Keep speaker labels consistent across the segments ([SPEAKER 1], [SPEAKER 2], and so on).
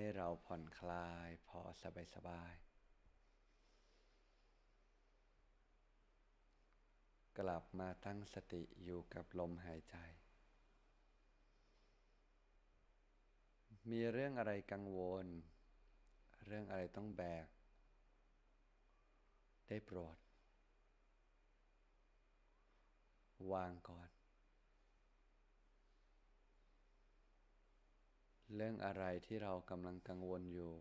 [SPEAKER 1] ให้เราผ่อนคลายพอสบายสบาย กลับมาตั้งสติอยู่กับลมหายใจ มีเรื่องอะไรกังวล เรื่องอะไรต้องแบก ได้โปรด วางก่อน เรื่องอะไรที่เรากำลังกังวลอยู่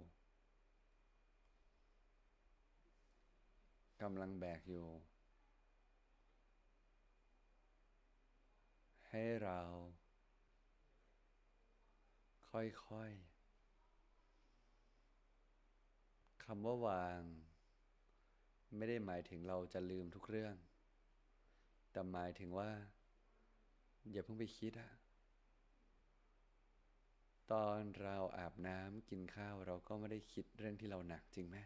[SPEAKER 1] กำลังแบกอยู่ ให้เรา ค่อยๆคำว่าวาง ไม่ได้หมายถึงเราจะลืมทุกเรื่อง แต่หมายถึงว่า อย่าเพิ่งไปคิดอะ ตอนเราอาบน้ำกินข้าวเราก็ไม่ได้คิดเรื่องที่เราหนักจริงไหม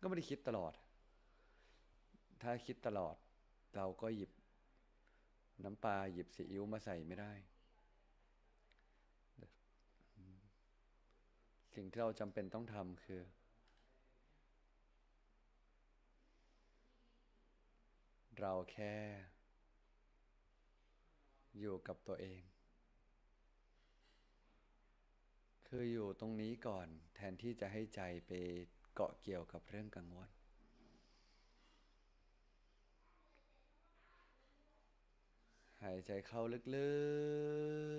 [SPEAKER 1] ก็ไม่ได้คิดตลอด ถ้าคิดตลอด เราก็หยิบน้ำปลาหยิบซีอิ๊วมาใส่ไม่ได้ สิ่งที่เราจำเป็นต้องทำคือ เราแค่ อยู่กับตัวเอง คืออยู่ตรงนี้ก่อนแทนที่จะให้ใจไปเกาะเกี่ยวกับเรื่องกังวล หายใจเข้าลึ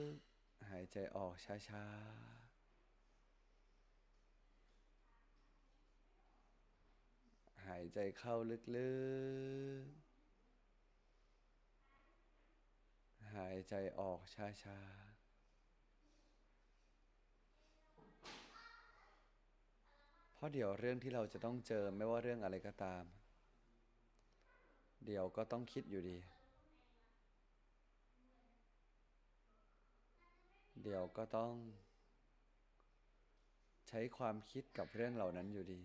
[SPEAKER 1] กๆ หายใจออกช้าๆหายใจเข้าลึกๆ หายใจออกช้าๆ เพ ราะเดี๋ยวเรื่องที่เราจะต้องเจอไม่ว่าเรื่องอะไรก็ตาม เดี๋ยวก็ต้องคิดอยู่ดี เดี๋ยวก็ต้อง ใช้ความคิดกับเรื่องเหล่านั้นอยู่ดี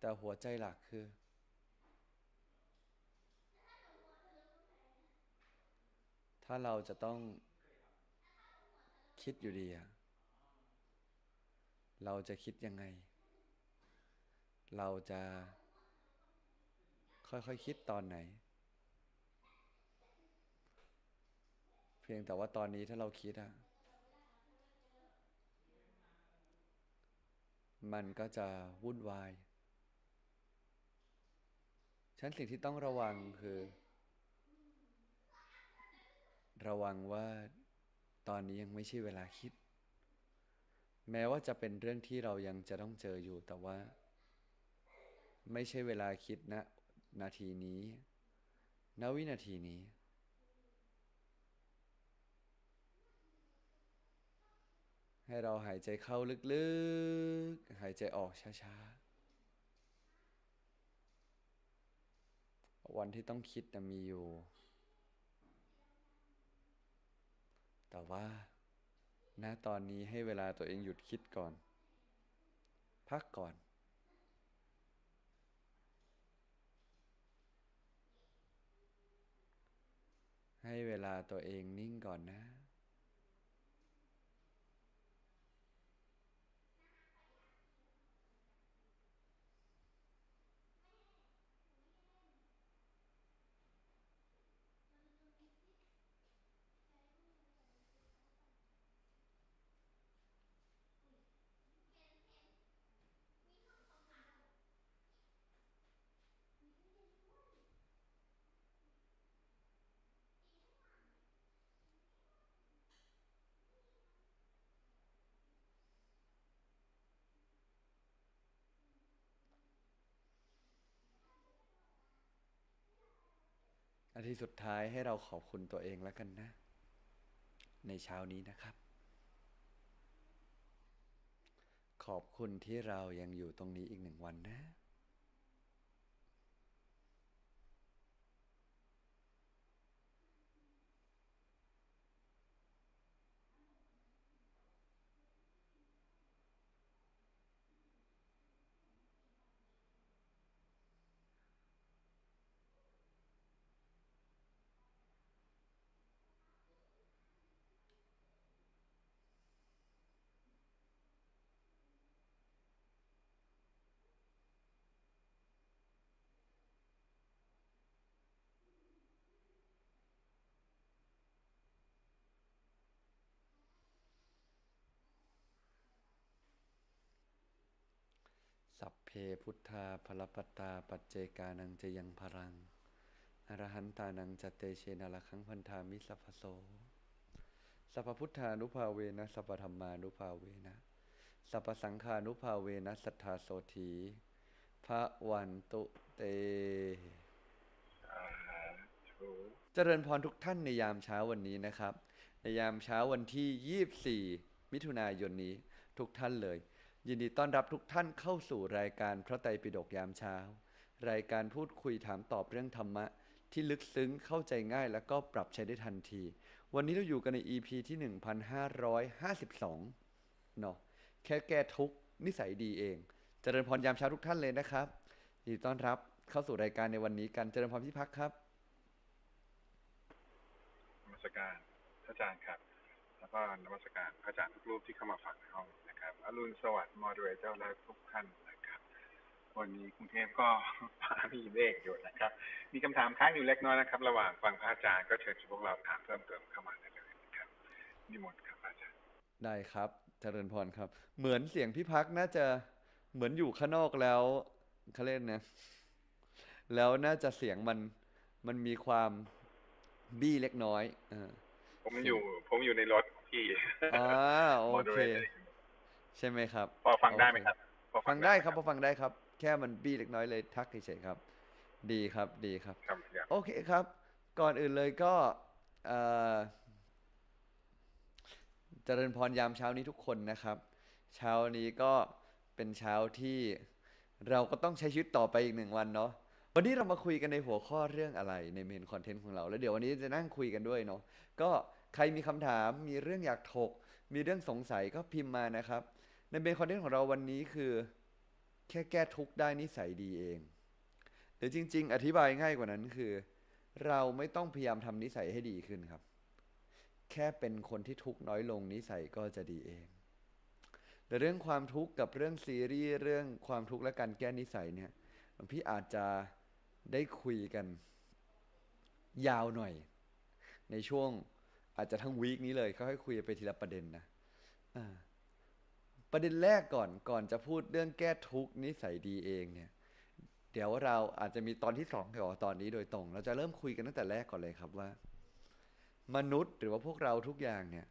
[SPEAKER 1] แต่หัวใจหลักคือ ถ้าเราจะต้องคิดอยู่ดีอะ เราจะคิดยังไง เราจะค่อยๆคคิดตอนไหน เพียงแต่ว่าตอนนี้ถ้าเราคิดอะมันก็จะวุ่นวาย ฉันสิ่งที่ต้องระวังคือ ระวังว่าตอนนี้ยังไม่ใช่เวลาคิด แม้ว่าจะเป็นเรื่องที่เรายังจะต้องเจออยู่ แต่ว่า ไม่ใช่เวลาคิดณนะนาทีนี้ณวินาทีนี้ ให้เราหายใจเข้าลึกๆ หายใจออกช้าๆ วันที่ต้องคิดนะมีอยู่ แต่ว่า ณตอนนี้ให้เวลาตัวเองหยุดคิดก่อน พักก่อน ให้เวลาตัวเองนิ่งก่อนนะ นาทีสุดท้ายให้เราขอบคุณตัวเองแล้วกันนะ ในเช้านี้นะครับ ขอบคุณที่เรายังอยู่ตรงนี้อีกหนึ่งวันนะ เพพุทธาพลปัตตาปัจเจกานังจะยังพรัง อรหันตานังจเตเชนาละคังพันธามิสัพพโสสัพพุทธานุภาเวนะสัพธรรมานุภาเวนะสัพสังฆานุภาเวนะสัทธาโสธีพระวันตุเต เจริญพรทุกท่านในยามเช้าวันนี้นะครับ ในยามเช้าวันที่ 24 มิถุนายนนี้ทุกท่านเลย ยินดีต้อนรับทุกท่านเข้าสู่รายการพระไตรปิฎกยามเช้า รายการพูดคุยถามตอบเรื่องธรรมะ ที่ลึกซึ้งเข้าใจง่ายแล้วก็ปรับใช้ได้ทันที วันนี้เราอยู่กันใน EP ที่ 1552เนาะแค่แก้ทุกนิสัยดีเอง เจริญพรยามเช้าทุกท่านเลยนะครับยินดีต้อนรับเข้าสู่รายการในวันนี้กันเจริญพรพี่พักครับ
[SPEAKER 2] มัสการอาจารย์ครับ แล้วก็นมัสการพระอาจารย์ทุกรูปที่เข้ามาฟังในห้องนะครับอรุณสวัสดิ์มอดเรเตอร์และทุกท่านนะครับ วันนี้กรุงเทพก็ฟ้ามีเมฆอยู่นะครับ มีคำถามค้างอยู่เล็กน้อยนะครับ ระหว่างฟังพระอาจารย์ก็เชิญพวกเราถามเพิ่มเติมเข้ามาได้เลยนะครับนิมนต์ครับพระอาจารย์
[SPEAKER 1] ได้ครับเจริญพรครับ เหมือนเสียงพี่พักน่าจะเหมือนอยู่ข้างนอกแล้วเขาเล่นนะแล้วน่าจะเสียงมันมันมีความบี้เล็กน้อยเออ
[SPEAKER 2] ผมอยู่ ผมอยู่ในรถที่
[SPEAKER 1] อ่าโอ
[SPEAKER 2] มอด
[SPEAKER 1] เค
[SPEAKER 2] เรเตอร์
[SPEAKER 1] ใช่ไหมครับ
[SPEAKER 2] พอฟังได้ไหมครับ พอ
[SPEAKER 1] ฟังได้ครับ พอฟังได้ครับ แค่มันบี้เล็กน้อยเลยทักเฉยๆครับ ดีครับ ดีครับ
[SPEAKER 2] ครับครับ
[SPEAKER 1] โอเคครับ ก่อนอื่นเลยก็เอ่อเจริญพรยามเช้านี้ทุกคนนะครับ เช้านี้ก็เป็นเช้าที่เราก็ต้องใช้ชีวิตต่อไปอีกหนึ่งวันเนาะ วันนี้เรามาคุยกันในหัวข้อเรื่องอะไรในเมนคอนเทนต์ของเรา แล้วเดี๋ยววันนี้จะนั่งคุยกันด้วยเนาะก็ใครมีคำถามมีเรื่องอยากถก มีเรื่องสงสัยก็พิมพ์มานะครับ ในเมนคอนเทนต์ของเราวันนี้คือ แค่แก้ทุกข์ได้นิสัยดีเองหรือจริง ๆ อธิบายง่ายกว่านั้นคือ เราไม่ต้องพยายามทำนิสัยให้ดีขึ้นครับ แค่เป็นคนที่ทุกข์น้อยลงนิสัยก็จะดีเองแต่เรื่องความทุกข์กับเรื่องซีรีส์เรื่องความทุกข์และการแก้นิสัยเนี่ยพี่อาจจะ ได้คุยกัน ยาวหน่อย ในช่วงอาจจะทั้งวีคนี้เลยค่อยๆคุยไปทีละประเด็นนะประเด็นแรกก่อนก่อนจะพูดเรื่องแก้ทุกข์นิสัยดีเองเนี่ย เดี๋ยวเราอาจจะมีตอนที่สองเกี่ยวกับตอนนี้โดยตรง เราจะเริ่มคุยกันตั้งแต่แรกก่อนเลยครับว่า มนุษย์หรือว่าพวกเราทุกอย่างเนี่ย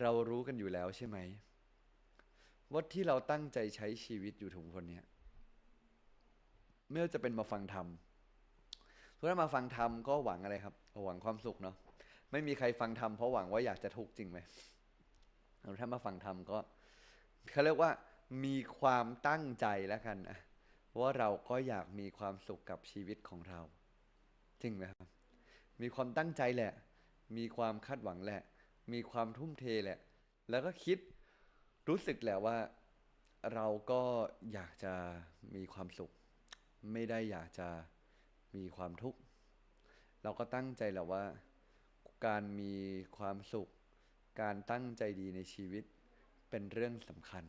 [SPEAKER 1] เรารู้กันอยู่แล้วใช่ไหมว่าที่เราตั้งใจใช้ชีวิตอยู่ทุกคนเนี่ยไม่ว่าจะเป็นมาฟังธรรม พราะถ้ามาฟังธรรมก็หวังอะไรครับหวังความสุขเนาะไม่มีใครฟังธรรมเพราะหวังว่าอยากจะทุกข์จริงไหมถ้ามาฟังธรรมก็เขาเรียกว่ามีความตั้งใจแล้วกันนะว่าเราก็อยากมีความสุขกับชีวิตของเรา จริงไหมครับ มีความตั้งใจแหละ มีความคาดหวังแหละ มีความทุ่มเทแหละ แล้วก็คิดรู้สึกแหละว่า เราก็อยากจะมีความสุข ไม่ได้อยากจะ มีความทุกข์ เราก็ตั้งใจแหละว่า การมีความสุข การตั้งใจดีในชีวิตเป็นเรื่องสำคัญ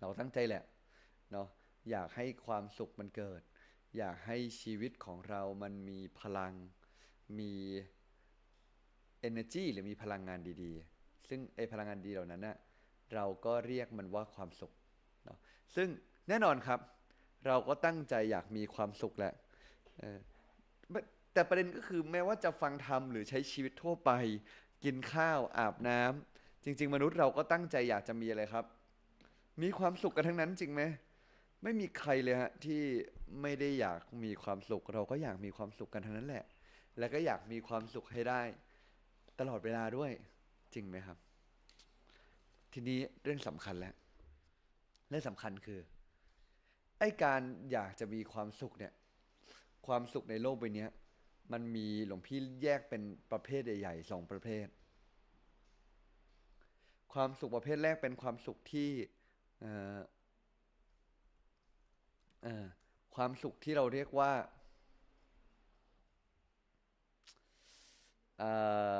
[SPEAKER 1] เราตั้งใจแหละเนาะอยากให้ความสุขมันเกิด อยากให้ชีวิตของเรามันมีพลัง มี energy หรือมีพลังงานดีๆ ซึ่งไอพลังงานดีเหล่านั้นน่ะเราก็เรียกมันว่าความสุขเนาะซึ่งแน่นอนครับ เราก็ตั้งใจอยากมีความสุขแหละ แต่ประเด็นก็คือแม้ว่าจะฟังธรรมหรือใช้ชีวิตทั่วไป กินข้าวอาบน้ำจริง ๆ มนุษย์เราก็ตั้งใจอยากจะมีอะไรครับ มีความสุขกันทั้งนั้นจริงไหมไม่มีใครเลยฮะที่ไม่ได้อยากมีความสุข เราก็อยากมีความสุขกันทั้งนั้นแหละ แล้วก็อยากมีความสุขให้ได้ ตลอดเวลาด้วยจริงไหมครับ ทีนี้เรื่องสำคัญแล้วเรื่องสำคัญคือไอ้การอยากจะมีความสุขเนี่ย ความสุขในโลกใบนี้มันมีหลวงพี่แยกเป็นประเภทใหญ่ๆสองประเภท ความสุขประเภทแรกเป็นความสุขที่เอ่อเอ่อความสุขที่เราเรียกว่าเอ่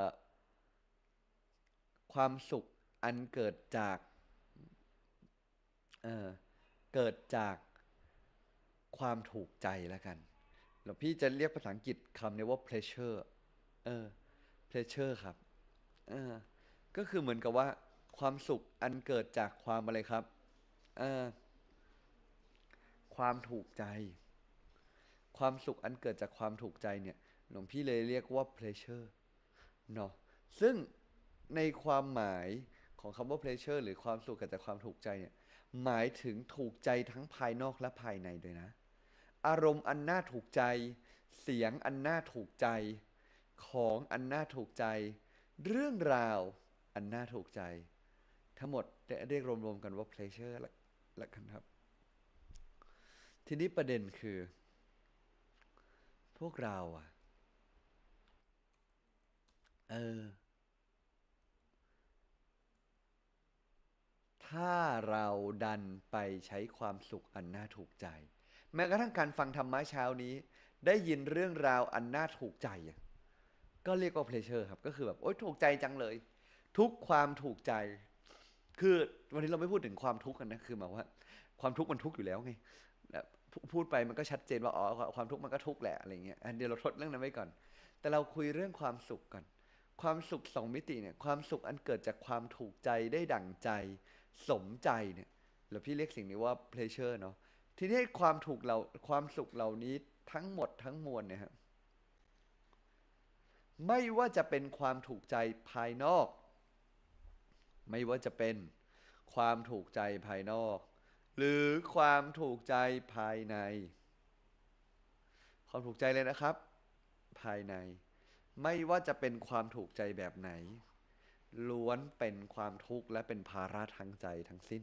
[SPEAKER 1] อความสุขอันเกิดจากเอ่อเกิดจากความถูกใจแล้วกัน หลวงพี่จะเรียกภาษาอังกฤษคำนี้ว่า pleasure เออ pleasure ครับ เออ ก็คือเหมือนกับว่า ความสุขอันเกิดจากความอะไรครับ เออ ความถูกใจ ความสุขอันเกิดจากความถูกใจเนี่ย หลวงพี่เลยเรียกว่า pleasure เนาะ ซึ่งในความหมายของคำว่า pleasure หรือความสุขเกิดจากความถูกใจเนี่ย หมายถึงถูกใจทั้งภายนอกและภายในด้วยนะ อารมณ์อันน่าถูกใจ เสียงอันน่าถูกใจ ของอันน่าถูกใจ เรื่องราวอันน่าถูกใจ ทั้งหมดเรียกรวมๆกันว่า pleasure ละละกันครับ ทีนี้ประเด็นคือ พวกเราอะเออ ถ้าเราดันไปใช้ความสุขอันน่าถูกใจ แม้กระทั่งการฟังธรรมะเช้านี้ ได้ยินเรื่องราวอันน่าถูกใจ ก็เรียกว่า pleasure ครับ ก็คือแบบโอ๊ยถูกใจจังเลย ทุกความถูกใจ คือวันนี้เราไม่พูดถึงความทุกข์กันนะคือหมายว่า ความทุกข์มันทุกข์อยู่แล้วไงพูดไปมันก็ชัดเจนว่าอ๋อความทุกข์มันก็ทุกข์แหละอะไรเงี้ยเดี๋ยวเราทดเรื่องนั้นไว้ก่อน แต่เราคุยเรื่องความสุขก่อนความสุขสองมิติเนี่ยความสุขอันเกิดจากความถูกใจได้ดั่งใจ สมใจเนี่ยแล้วพี่เรียกสิ่งนี้ว่า pleasure เนาะ ทีนี้ความถูกเราความสุขเหล่านี้ทั้งหมดทั้งมวลเนี่ยครับไม่ว่าจะเป็นความถูกใจภายนอก ไม่ว่าจะเป็นความถูกใจภายนอก หรือความถูกใจภายใน ความถูกใจเลยนะครับ ภายใน ไม่ว่าจะเป็นความถูกใจแบบไหน ล้วนเป็นความทุกข์และเป็นภาระทางใจทั้งสิ้น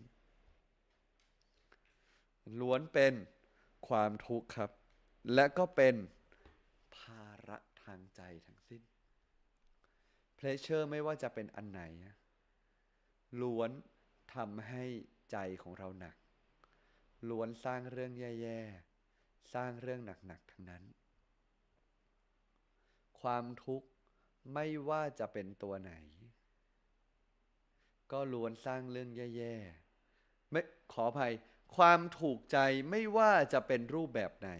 [SPEAKER 1] ล้วนเป็นความทุกข์ครับ และก็เป็นภาระทางใจทั้งสิ้น pleasure ไม่ว่าจะเป็นอันไหน ล้วนทำให้ใจของเราหนัก ล้วนสร้างเรื่องแย่ๆ สร้างเรื่องหนักๆ ทั้งนั้น ความทุกข์ไม่ว่าจะเป็นตัวไหน ก็ล้วนสร้างเรื่องแย่ๆ ไม่ขออภัย ความถูกใจไม่ว่าจะเป็นรูปแบบไหน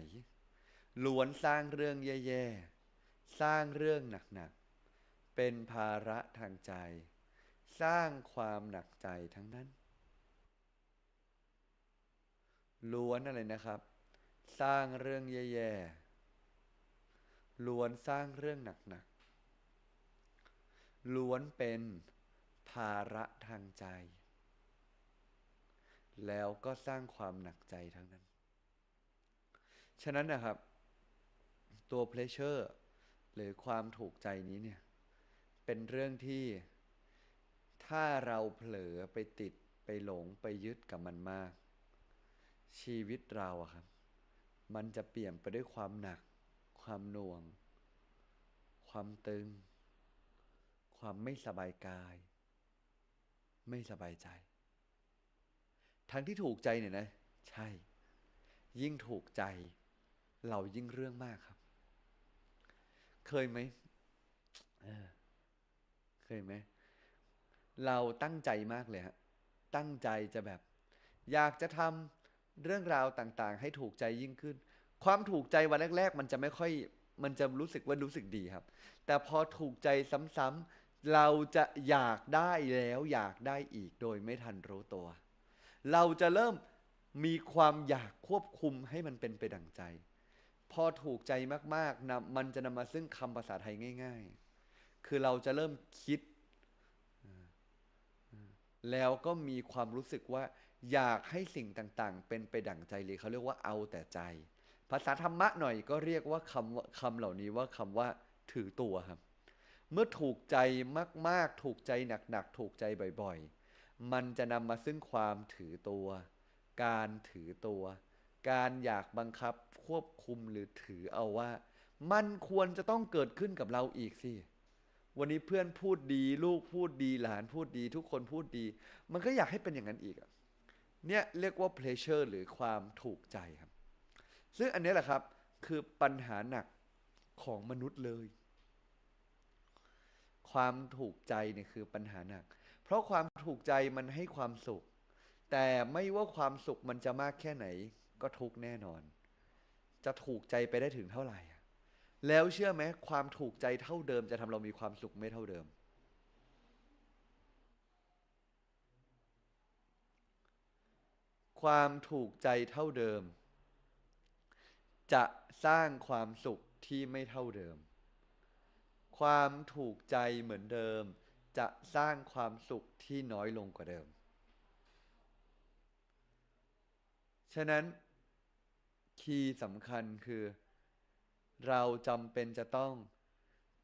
[SPEAKER 1] ล้วนสร้างเรื่องแย่ๆ สร้างเรื่องหนักๆ เป็นภาระทางใจ สร้างความหนักใจทั้งนั้น ล้วนอะไรนะครับ สร้างเรื่องแย่ๆ ล้วนสร้างเรื่องหนักๆ ล้วนเป็นภาระทางใจ แล้วก็สร้างความหนักใจทั้งนั้น ฉะนั้นนะครับ ตัว pleasure หรือความถูกใจนี้เนี่ย เป็นเรื่องที่ถ้าเราเผลอไปติดไปหลงไปยึดกับมันมาก ชีวิตเราอะครับ มันจะเปลี่ยนไปด้วยความหนัก ความหน่วง ความตึง ความไม่สบายกาย ไม่สบายใจ ทั้งที่ถูกใจเนี่ยนะ ใช่ ยิ่งถูกใจ เรายิ่งเรื่องมากครับ เคยไหมเออเคยไหมเราตั้งใจมากเลยฮะตั้งใจจะแบบ อยากจะทำเรื่องราวต่างๆ ให้ถูกใจยิ่งขึ้น ความถูกใจวันแรก ๆ มันจะไม่ค่อยมันจะรู้สึกว่ารู้สึกดีครับ แต่พอถูกใจซ้ำๆเราจะอยากได้แล้วอยากได้อีกโดยไม่ทันรู้ตัว เราจะเริ่มมีความอยากควบคุมให้มันเป็นไปดั่งใจ พอถูกใจมากๆนำมันจะนำมาซึ่งคำภาษาไทยง่าย ๆ คือเราจะเริ่มคิด แล้วก็มีความรู้สึกว่า อยากให้สิ่งต่างๆ เป็นไปดั่งใจเลยเขาเรียกว่าเอาแต่ใจ ภาษาธรรมะหน่อยก็เรียกว่าคำคำเหล่านี้ว่าคำว่าถือตัวครับ เมื่อถูกใจมากๆ ถูกใจหนักๆ ถูกใจบ่อยๆ มันจะนำมาซึ่งความถือตัว การถือตัว การอยากบังคับควบคุมหรือถือเอาว่า มันควรจะต้องเกิดขึ้นกับเราอีกสิวันนี้เพื่อนพูดดีลูกพูดดีหลานพูดดี ทุกคนพูดดี มันก็อยากให้เป็นอย่างนั้นอีกอเนี่ยเรียกว่า pleasure หรือความถูกใจครับ ซึ่งอันนี้แหละครับคือปัญหาหนักของมนุษย์เลย ความถูกใจเนี่ยคือปัญหาหนัก เพราะความถูกใจมันให้ความสุข แต่ไม่ว่าความสุขมันจะมากแค่ไหน ก็ทุกแน่นอน จะถูกใจไปได้ถึงเท่าไหร่แล้วเชื่อไหมความถูกใจเท่าเดิม จะทำเรามีความสุขไม่เท่าเดิม ความถูกใจเท่าเดิม จะสร้างความสุขที่ไม่เท่าเดิม ความถูกใจเหมือนเดิม จะสร้างความสุขที่น้อยลงกว่าเดิม ฉะนั้นคีย์สำคัญคือ เราจำเป็นจะต้อง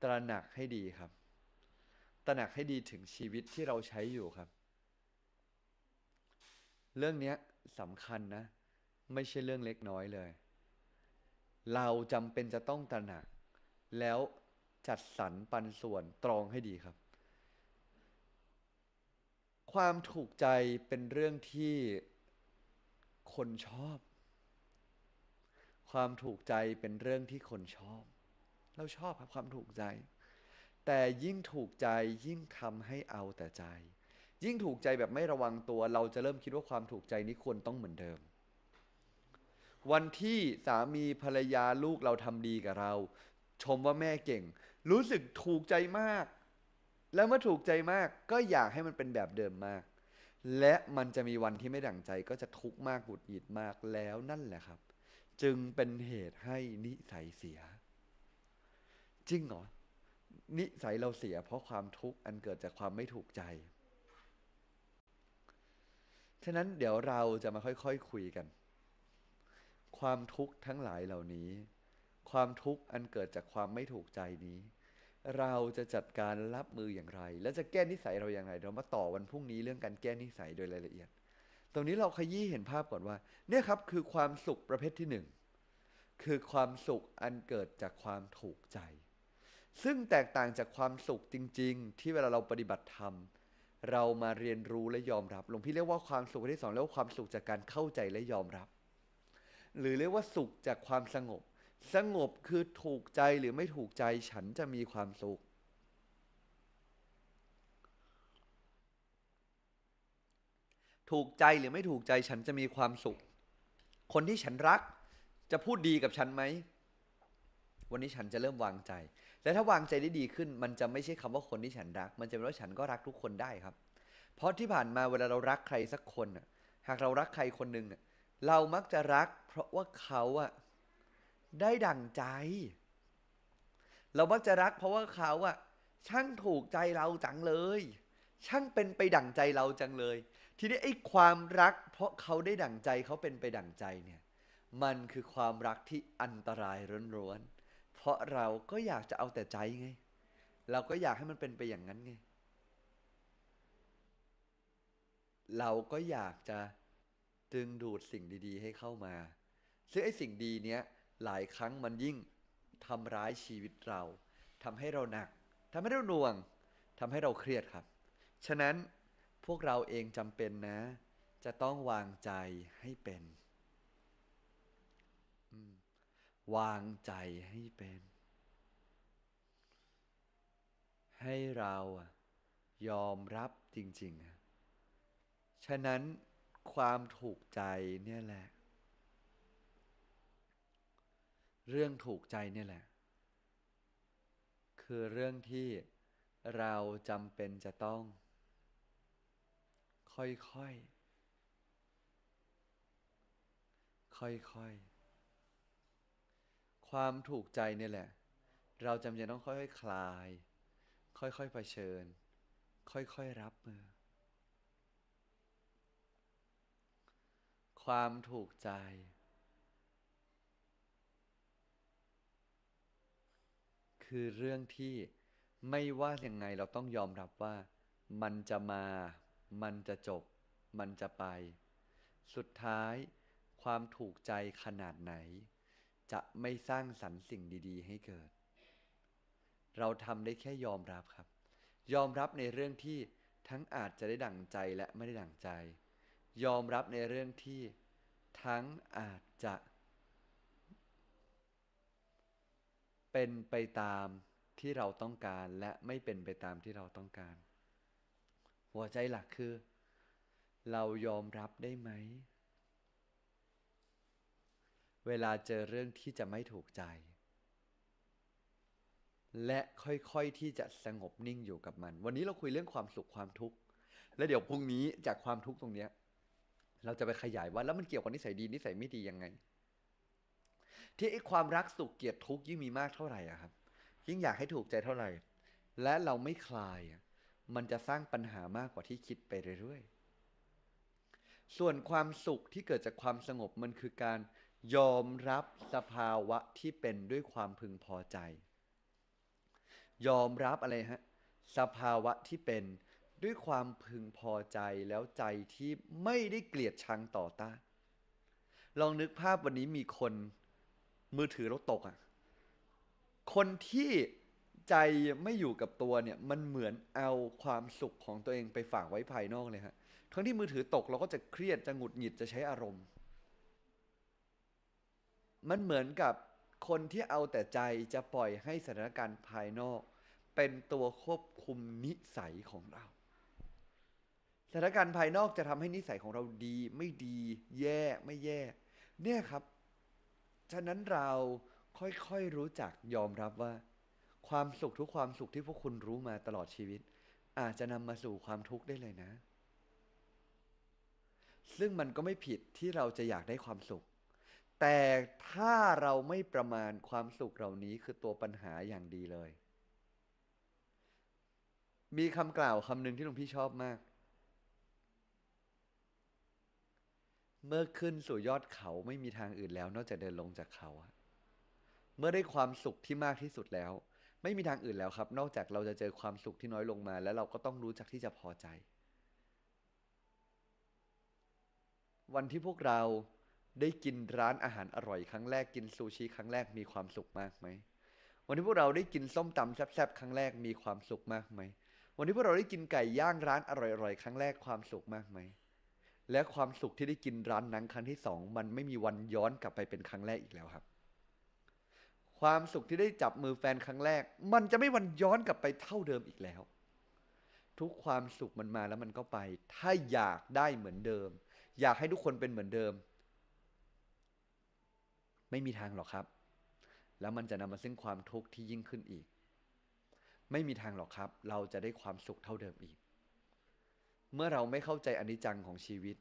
[SPEAKER 1] ตระหนักให้ดีครับ ตระหนักให้ดีถึงชีวิตที่เราใช้อยู่ครับ เรื่องนี้สำคัญนะ ไม่ใช่เรื่องเล็กน้อยเลย เราจำเป็นจะต้องตระหนัก แล้วจัดสรรปันส่วนตรองให้ดีครับ ความถูกใจเป็นเรื่องที่คนชอบ ความถูกใจเป็นเรื่องที่คนชอบ เราชอบครับความถูกใจ แต่ยิ่งถูกใจยิ่งทำให้เอาแต่ใจ ยิ่งถูกใจแบบไม่ระวังตัว เราจะเริ่มคิดว่าความถูกใจนี้ควรต้องเหมือนเดิม วันที่สามีภรรยาลูกเราทำดีกับเรา ชมว่าแม่เก่ง รู้สึกถูกใจมาก แล้วเมื่อถูกใจมากก็อยากให้มันเป็นแบบเดิมมาก และมันจะมีวันที่ไม่ดั่งใจก็จะทุกข์มากหงุดหงิดมากแล้วนั่นแหละครับ จึงเป็นเหตุให้นิสัยเสีย จริงเหรอ นิสัยเราเสียเพราะความทุกข์อันเกิดจากความไม่ถูกใจ ฉะนั้นเดี๋ยวเราจะมาค่อยๆคคุยกัน ความทุกข์ทั้งหลายเหล่านี้ ความทุกข์อันเกิดจากความไม่ถูกใจนี้ เราจะจัดการรับมืออย่างไร และจะแก้นิสัยเราอย่างไร เรามาต่อวันพรุ่งนี้เรื่องการแก้นิสัยโดยรายละเอียด ตรงนี้เราขยี้เห็นภาพก่อนว่า เนี่ยครับคือความสุขประเภทที่หนึ่งคือความสุขอันเกิดจากความถูกใจ ซึ่งแตกต่างจากความสุขจริง ๆ ที่เวลาเราปฏิบัติธรรม เรามาเรียนรู้และยอมรับหลวงพี่เรียกว่าความสุขที่สองเรียกว่าความสุขจากการเข้าใจและยอมรับ หรือเรียกว่าสุขจากความสงบ สงบคือถูกใจหรือไม่ถูกใจฉันจะมีความสุข ถูกใจหรือไม่ถูกใจฉันจะมีความสุข คนที่ฉันรักจะพูดดีกับฉันไหม วันนี้ฉันจะเริ่มวางใจ และถ้าวางใจได้ดีขึ้น มันจะไม่ใช่คำว่าคนที่ฉันรัก มันจะเป็นว่าฉันก็รักทุกคนได้ครับ เพราะที่ผ่านมาเวลาเรารักใครสักคนหากเรารักใครคนหนึ่งเรามักจะรัก เพราะว่าเขาอะ ได้ดั่งใจ เรามักจะรักเพราะว่าเขาอะช่างถูกใจเราจังเลย ช่างเป็นไปดั่งใจเราจังเลย ทีนี้ไอ้ความรัก เพราะเขาได้ดั่งใจเขาเป็นไปดั่งใจเนี่ย มันคือความรักที่อันตรายร้อนๆเพราะเราก็อยากจะเอาแต่ใจไง เราก็อยากให้มันเป็นไปอย่างนั้นไง เราก็อยากจะดึงดูดสิ่งดี ๆ ให้เข้ามา ซึ่งไอ้สิ่งดีเนี้ย หลายครั้งมันยิ่งทำร้ายชีวิตเราทำให้เราหนักทำให้เราหน่วงทำให้เราเครียดครับ ฉะนั้นพวกเราเองจำเป็นนะ จะต้องวางใจให้เป็น วางใจให้เป็น ให้เรายอมรับจริงๆ ฉะนั้นความถูกใจเนี่ยแหละ เรื่องถูกใจนี่แหละ คือเรื่องที่เราจำเป็นจะต้อง ค่อยๆ ค่อยๆ ความถูกใจนี่แหละ เราจำเป็นต้องค่อยๆ คลาย ค่อยๆเผชิญ ค่อยๆ รับมือ ความถูกใจ คือเรื่องที่ไม่ว่ายังไงเราต้องยอมรับว่า มันจะมา มันจะจบ มันจะไป สุดท้ายความถูกใจขนาดไหน จะไม่สร้างสรรค์สิ่งดีๆ ให้เกิด เราทำได้แค่ยอมรับครับ ยอมรับในเรื่องที่ทั้งอาจจะได้ดั่งใจและไม่ได้ดั่งใจ ยอมรับในเรื่องที่ ทั้งอาจจะ เป็นไปตามที่เราต้องการและไม่เป็นไปตามที่เราต้องการ หัวใจหลักคือ เรายอมรับได้ไหม เวลาเจอเรื่องที่จะไม่ถูกใจ และค่อยๆที่จะสงบนิ่งอยู่กับมัน วันนี้เราคุยเรื่องความสุขความทุกข์และเดี๋ยวพรุ่งนี้จากความทุกข์ตรงเนี้ย เราจะไปขยายว่าแล้วมันเกี่ยวกับนิสัยดีนิสัยไม่ดียังไง ที่ไอ้ความรักสุขเกลียดทุกข์ยิ่งมีมากเท่าไหร่อะครับ ยิ่งอยากให้ถูกใจเท่าไหร่ และเราไม่คลายมันจะสร้างปัญหามากกว่าที่คิดไปเรื่อยๆ ส่วนความสุขที่เกิดจากความสงบมันคือการยอมรับสภาวะที่เป็นด้วยความพึงพอใจ ยอมรับอะไรฮะสภาวะที่เป็นด้วยความพึงพอใจแล้วใจที่ไม่ได้เกลียดชังต่อต้านลองนึกภาพวันนี้มีคน มือถือแล้วตกอะ่ะ คนที่ใจไม่อยู่กับตัวเนี่ย มันเหมือนเอาความสุขของตัวเองไปฝากไว้ภายนอกเลยฮะทั้งที่มือถือตกเราก็จะเครียดจะหงุดหงิดจะใช้อารมณ์ มันเหมือนกับคนที่เอาแต่ใจจะปล่อยให้สถานการณ์ภายนอก เป็นตัวควบคุมนิสัยของเราสถานการณ์ภายนอกจะทำให้นิสัยของเราดี ไม่ดี แย่ไม่แย่ เนี่ยครับ ฉะนั้นเราค่อยๆรู้จักยอมรับว่า ความสุขทุกความสุขที่พวกคุณรู้มาตลอดชีวิต อาจจะนำมาสู่ความทุกข์ได้เลยนะ ซึ่งมันก็ไม่ผิดที่เราจะอยากได้ความสุข แต่ถ้าเราไม่ประมาณความสุขเหล่านี้คือตัวปัญหาอย่างดีเลย มีคำกล่าวคำหนึ่งที่หลวงพี่ชอบมาก เมื่อขึ้นสู่ยอดเขาไม่มีทางอื่นแล้ว นอกจากเดินลงจากเขาเมื่อได้ความสุขที่มากที่สุดแล้ว ไม่มีทางอื่นแล้วครับ นอกจากเราจะเจอความสุขที่น้อยลงมา แล้วเราก็ต้องรู้จักที่จะพอใจ วันที่พวกเราได้กินร้านอาหารอร่อยครั้งแรกกินซูชิครั้งแรกมีความสุขมากไหมวันที่พวกเราได้กินส้มตำแซ่บๆครั้งแรกมีความสุขมากไหมวันที่พวกเราได้กินไก่ย่างร้านอร่อยๆครั้งแรกความสุขมากไหม และความสุขที่ได้กินร้านนั้นครั้งที่สองมันไม่มีวันย้อนกลับไปเป็นครั้งแรกอีกแล้วครับ ความสุขที่ได้จับมือแฟนครั้งแรก มันจะไม่วันย้อนกลับไปเท่าเดิมอีกแล้ว ทุกความสุขมันมาแล้วมันก็ไป ถ้าอยากได้เหมือนเดิม อยากให้ทุกคนเป็นเหมือนเดิม ไม่มีทางหรอกครับ แล้วมันจะนำมาซึ่งความทุกข์ที่ยิ่งขึ้นอีก ไม่มีทางหรอกครับ เราจะได้ความสุขเท่าเดิมอีก เมื่อเราไม่เข้าใจอนิจจังของชีวิต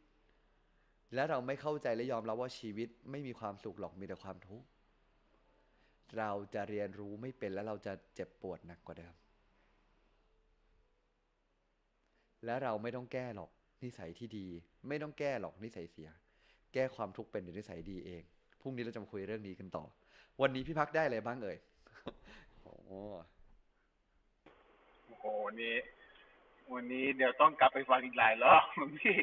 [SPEAKER 1] และเราไม่เข้าใจและยอมรับว่าชีวิตไม่มีความสุขหรอกมีแต่ความทุกข์เราจะเรียนรู้ไม่เป็นและเราจะเจ็บปวดหนักกว่าเดิม และเราไม่ต้องแก้หรอกนิสัยที่ดี ไม่ต้องแก้หรอกนิสัยเสีย แก้ความทุกข์เป็นนิสัยดีเองพรุ่งนี้เราจะมาคุยเรื่องนี้กันต่อ วันนี้พี่พักได้อะไรบ้างเอ่ยโอ้
[SPEAKER 2] โอ้โหวันนี้ วันนี้เดี๋ยวต้องกลับไปฟังอีกหลายรอบหลวงพี่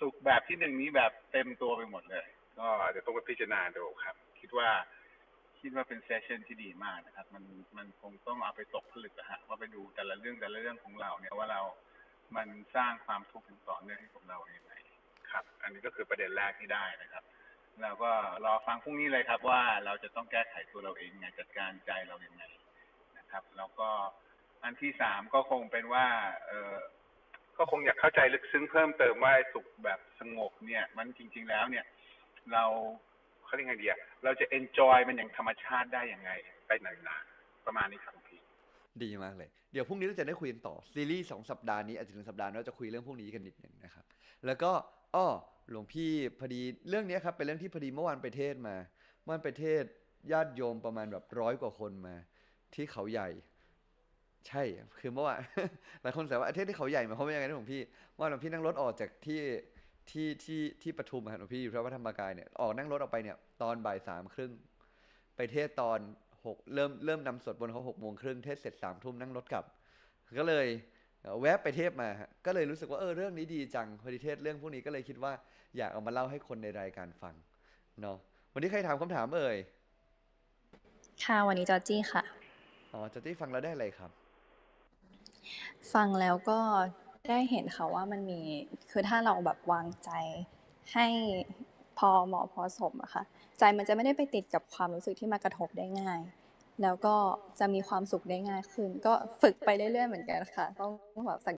[SPEAKER 2] สุขแบบที่หนึ่งนี้แบบเต็มตัวไปหมดเลย ก็เดี๋ยวต้องไปพิจารณาดูครับ คิดว่าคิดว่าเป็นเซสชั่นที่ดีมากนะครับ มันมันคงต้องเอาไปตกผลึกอะฮะว่าไปดูแต่ละเรื่องแต่ละเรื่องของเราเนี่ยว่าเรา มันสร้างความทุกข์ถึงต่อเนื่องให้กับเราอย่างไรครับ อันนี้ก็คือประเด็นแรกที่ได้นะครับเราก็รอฟังพรุ่งนี้เลยครับว่าเราจะต้องแก้ไขตัวเราเองไงจัดการใจเราอย่างไงนะครับ แล้วก็ อันที่สามก็คงเป็นว่า เออก็คงอยากเข้าใจลึกซึ้งเพิ่มเติมว่าสุขแบบสงบเนี่ย มันจริง ๆแล้วเนี่ย เราเขาเรียกไงดีอะเราจะ enjoy มันอย่างธรรมชาติได้ยังไง ไปนานๆประมาณนี้ครับพี่
[SPEAKER 1] ดีมากเลย เดี๋ยวพรุ่งนี้เราจะได้คุยกันต่อ ซีรีส์สองสัปดาห์นี้อาจจะถึงสัปดาห์เราจะคุยเรื่องพวกนี้กันนิดหนึ่งนะครับ แล้วก็อ้อหลวงพี่พอดีเรื่องนี้ครับเป็นเรื่องที่พอดีเมื่อวานไปเทศมาเมื่อวานไปเทศญาติโยมประมาณแบบร้อยกว่าคนมา ที่เขาใหญ่ ใช่คือเมื่อวานหลายคนแซวว่าเทศน์ที่เขาใหญ่หมายความว่ายังไงนะหลวงพี่เมื่อวานหลวงพี่นั่งรถออกจากที่ที่ที่ที่ปทุมอะครับหลวงพี่อยู่พระวัดธรรมกายเนี่ยออกนั่งรถออกไปเนี่ยตอนบ่ายสามครึ่งไปเทศน์ตอนหกเริ่มเริ่มนำสวดบนต์เขาหกโมงครึ่งเทศน์เสร็จสามทุ่มนั่งรถกลับ ก็เลยเอ่อแวะไปเทพมาฮะก็เลยรู้สึกว่าเออเรื่องนี้ดีจังพอดีเทศน์เรื่องพวกนี้ก็เลยคิดว่าอยากเอามาเล่าให้คนในรายการฟังเนาะวันนี้ใครถามคำถามเอ่ย
[SPEAKER 3] ค่ะวันนี้จอร์จี้ค่ะ
[SPEAKER 1] อ๋อจะที่ฟังแล้วได้อะไรครับ
[SPEAKER 3] ฟังแล้วก็ได้เห็นค่ะว่ามันมี คือถ้าเราแบบวางใจให้พอเหมาะพอสมอะค่ะ ใจมันจะไม่ได้ไปติดกับความรู้สึกที่มากระทบได้ง่าย แล้วก็จะมีความสุขได้ง่ายขึ้น ก็ฝึกไปเรื่อยๆเหมือนกันค่ะ ต้องแบบสัง